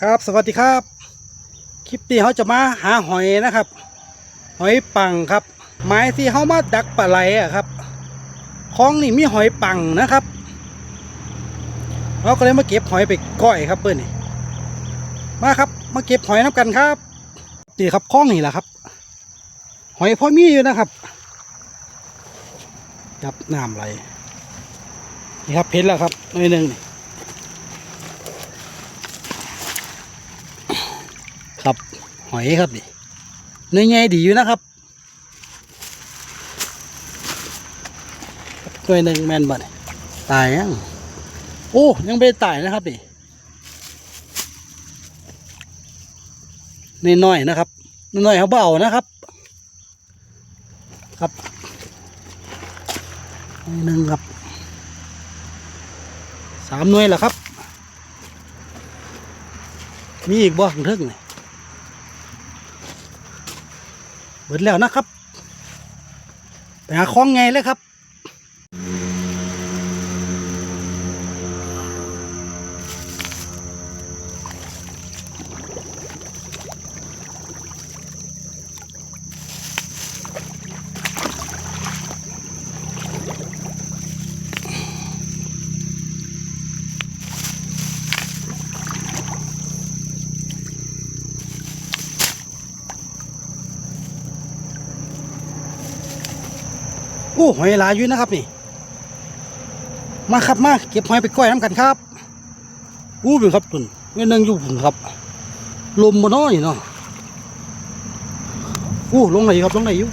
ครับสวัสดีครับ คลิปนี้เขาจะมาหาหอยนะครับ หอยปังครับ ไม้ที่เขามาดักปลาไหลอะครับคลองนี่มีหอยปังนะครับเราก็เลยมาเก็บหอยไปก้อยครับเพื่อนนี่มาครับ มาเก็บหอยน้ำกันครับนี่ครับคลองนี่แหละครับ หอยพอมีอยู่นะครับจับน้ำไหลนี่ครับเพชรแล้วครับหน่อยหนึ่งนี่ ครับหอยครับดิเนื้อใหญ่ดีอยู่นะครับตัวหนึ่งแมนบัดตายยังโอ้ยังไม่ตายนะครับดินน้อยนะครับน้อยเขาเบานะครับครับหนึ่งครับสามหน่วยแล้วครับ มีอีกบ่ข้างเทึ่งนี่ เบิดแล้วนะครับไปหาคล้องไงเลยครับ อ้หอยหลายอยู่นะครับนี่ มาครับมาเก็บหอยไปก้อยน้ำกันครับอู้เป็นครับตุนเงี้ยนึงอยู่ผุนครับ ลมบ่น้อยเนาะอู้ลงไหนครับลงไหนอยู่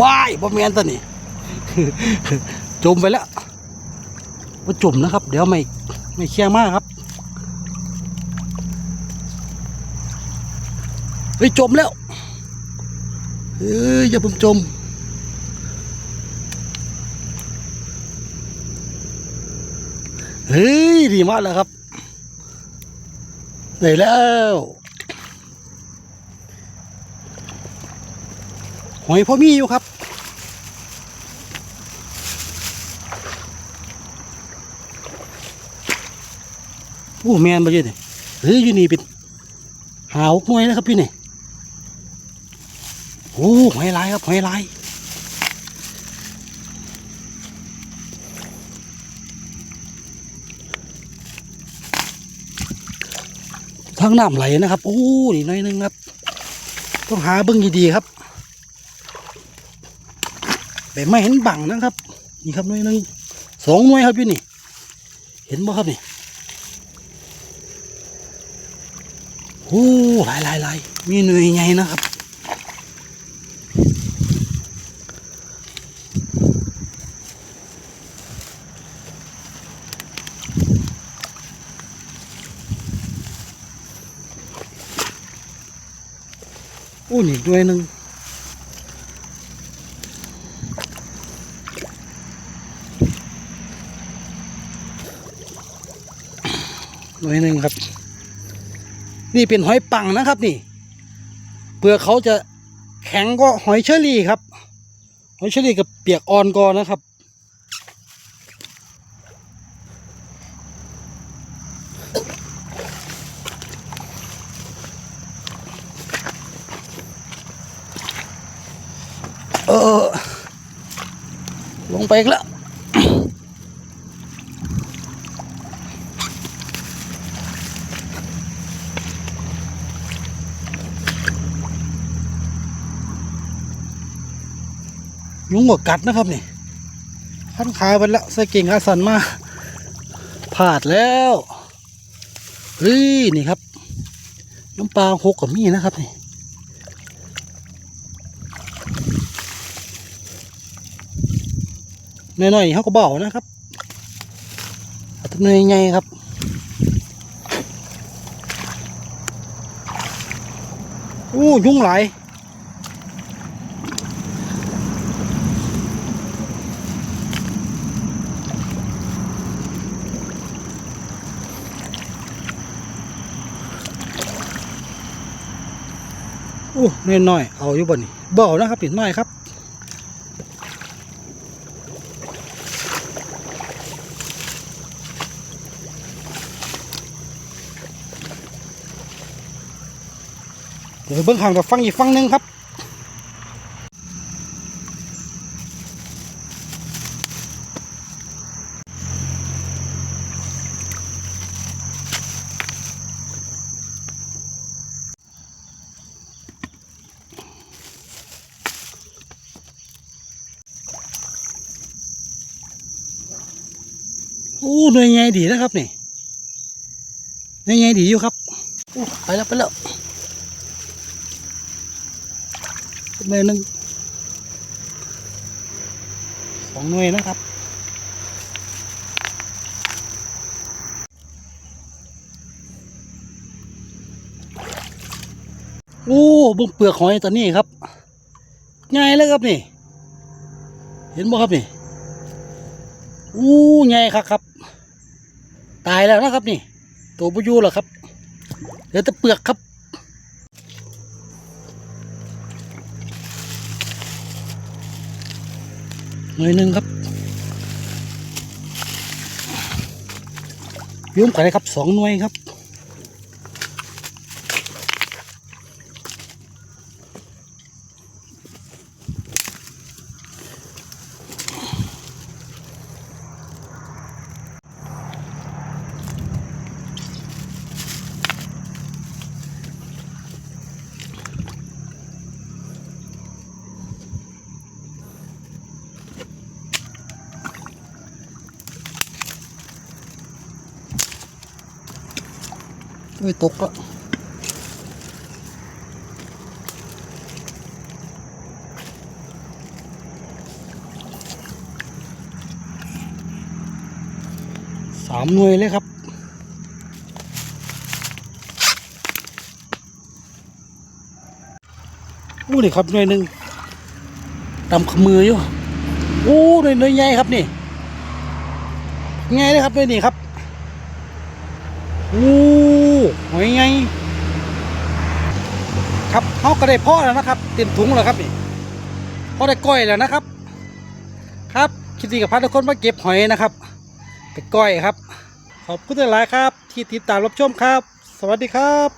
ว้ายบ่แมนตัวนี่จมไปแล้วว่าจมนะครับ เดี๋ยวไม่ไม่เคี่ยงมากครับเฮ้ยจมแล้วเฮ้ยอย่าเพิ่งจม เฮ้ย ดีมากแล้วครับได้แล้วหอยพ่อมีอยู่ครับ โอ้แมนมาเยอะเลยเฮ้ยอยู่นี่เป็นหาหกหน่วยนะครับพี่นี่โอ้หอยลายครับหอยลาย ทางน้ำไหลนะครับ โอ้นี่หน้อยหนึงครับ ต้องหาเบิ้งดีๆครับแบบไม่เห็นบังนะครับ นี่ครับหน้อยหนึงสองหน่วยครับพี่นี่ เห็นบ่ครับนี่โอ้หลายหลายหลายมีหน่วยใหญ่นะครับ อู้นี่ด้วยหนึ่งหน่วยหนึ่งครับ นี่เป็นหอยปังนะครับนี่เปลือกเขาจะแข็งก็หอยเชอรี่ครับ หอยเชอรี่กับเปียกอ่อนก่อนนะครับ เออ ล งไปอีกแล้วยุงกว่ากัดนะครับนี่ขั้นขาไปแล้วใส่เก่งขาสันมาผาดแล้วเฮ้ยนี่ครับ น้ำปลาหกกับมีนะครับนี่ น้อยๆเขาก็เบานะครับตัวเนยใหญ่ครับอู้ยุ่งหลายอู้น้อยๆเอาอยู่บ่นี่เบานะครับปิดไม้ครับ เดี๋ยวเบิ้งข้างกับฟังอีกฟังหนึ่งครับโอ้หน่วยใหญ่ดีนะครับนี่หน่วยใหญ่ดีอยู่ครับไปแล้วไปแล้ว หน่วยหนึ่งสองหน่วยนะครับโอ้เบุ้งเปลือกหอยตัวนี้ครับ ง่ายเลยครับนี่ เห็นบ่ครับนี่อู้ใหญ่ครับครับ ตายแล้วนะครับนี่ ตัวปุยูแล้วครับ เหลือแต่เปลือกครับ หน่วยหนึ่งครับยุ่มกันเลยครับสองหน่วยครับ ไม่ตกล้วสามหน่วยเลยครับอู้นี่ครับหน่วยหนึ่งตำขมืออยู่อู้หน่วยหน่วยใหญ่ครับนี่ใหญ่เลยครับหน่วยนี้ครับ หอยไงครับเขาก็ได้พ่อแล้วนะครับ เต็มถุงแล้วครับนี่พอได้ก้อยแล้วนะครับ ครับคิดดีกับพัดทุกคนมาเก็บหอยนะครับไปก้อยครับ ขอบคุณหลายครับ ที่ติดตามรับชมครับ สวัสดีครับ